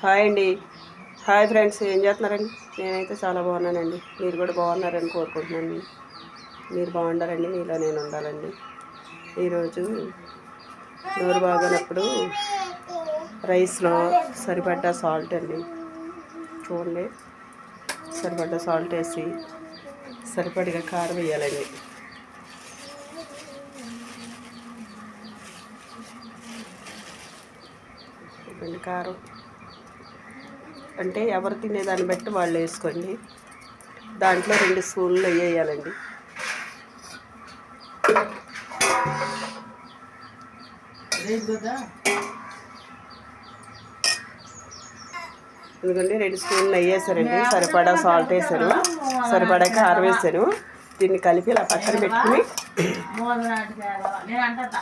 Hi అండి. Hi friends ఏం చేస్తున్నారండి? నేనైతే చాలా బాగున్నానండి. మీరు కూడా బాగున్నారని కోరుకుంటున్నాను. మీరు బాగుండాలండి మీలో నేను ఉండాలండి. ఈరోజు నోరు బాగోనప్పుడు రైస్లో సరిపడ్డ సాల్ట్ అండి. చూడండి. సరిపడ్డ సాల్ట్ వేసి సరిపడిగా కారం వేయాలండి. కారం. అంటే ఎవరు తినేదాన్ని బట్టి వాళ్ళు వేసుకోండి. దాంట్లో రెండు స్పూన్లు వేయాలండి. ఎందుకంటే రెండు స్పూన్లు వేసారండి. సరిపడా సాల్ట్ వేసాను సరిపడా కారం వేసాను దీన్ని కలిపి ఇలా పక్కన పెట్టుకుని నేను అంటా ఇలా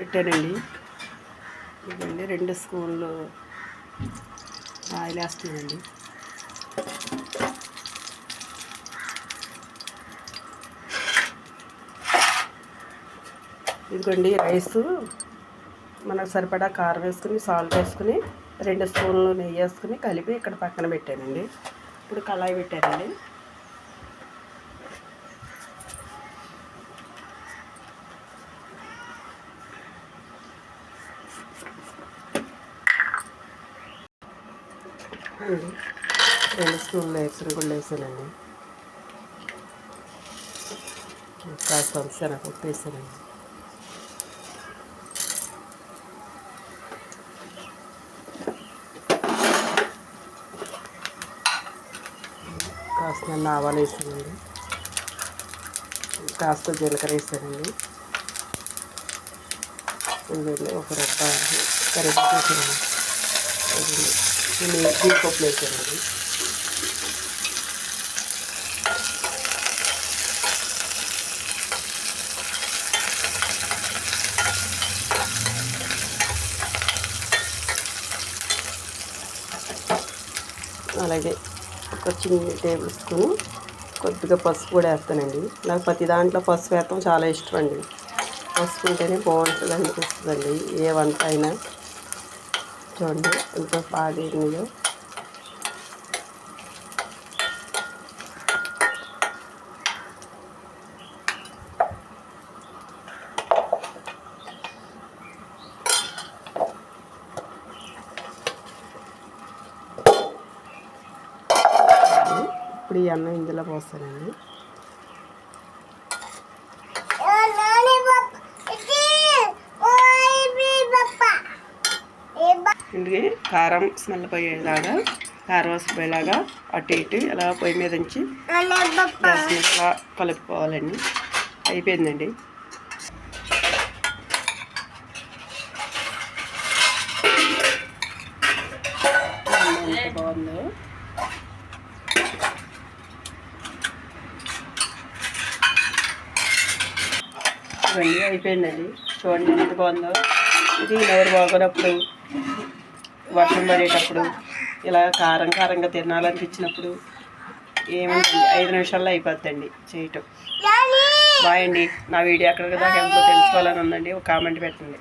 పెట్టానండి. ఇదండి రెండు స్పూన్లు ఆయిల్ వేస్తున్నానండి. ఇదిగోండి రైస్. మనకు సరిపడా కారం వేసుకుని సాల్ట్ వేసుకుని రెండు స్పూన్లు నెయ్యి వేసుకుని కలిపి ఇక్కడ పక్కన పెట్టానండి. ఇప్పుడు కళాయి పెట్టానండి. రెండు స్పూన్లు వేసిన గుళ్ళు వేసానండి. కాస్త అంశాన శనగపప్పు వేసానండి. కాస్త ఆవాలు వేసానండి కాస్త జీలకర్ర వేసానండి. ఇదండి ఒక రొట్ట కరెక్ట్ చేసాను ఇదండి జీడిపప్పు వేసానండి అలాగే ఒక చిన్న టేబుల్ స్పూను కొద్దిగా పసుపు కూడా వేస్తానండి. నాకు ప్రతి దాంట్లో పసుపు వేస్తాం చాలా ఇష్టం అండి. పసుపు బాగుంటుంది అనిపిస్తుందండి ఏ వంట అయినా చూడండి ఎంత బాగా ఇప్పుడు ఈ అన్నం ఇందులో పోస్తానండి. ఇంటికి కారం స్మెల్ పోయేలాగా కారం వసిపోయేలాగా అటు ఇటు ఇలా పొయ్యి మీద ఉంచి గ్యాస్ మీద ఇలా కలుపుకోవాలండి. అయిపోయిందండి. ఎంత బాగుందో ఇవన్నీ అయిపోయిందండి చూడండి ఎంత బాగుందో. ఇది ఎవరు బాగోనప్పుడు వర్షం పడేటప్పుడు ఇలా కారం కారంగా తినాలనిపించినప్పుడు ఏముంటుంది ఐదు నిమిషాల్లో అయిపోద్దండి చేయటం. బాయ్ అండి. నా వీడియో ఎక్కడికి దాకా ఎంతో తెలుసుకోవాలని ఉందండి. ఒక కామెంట్ పెట్టండి.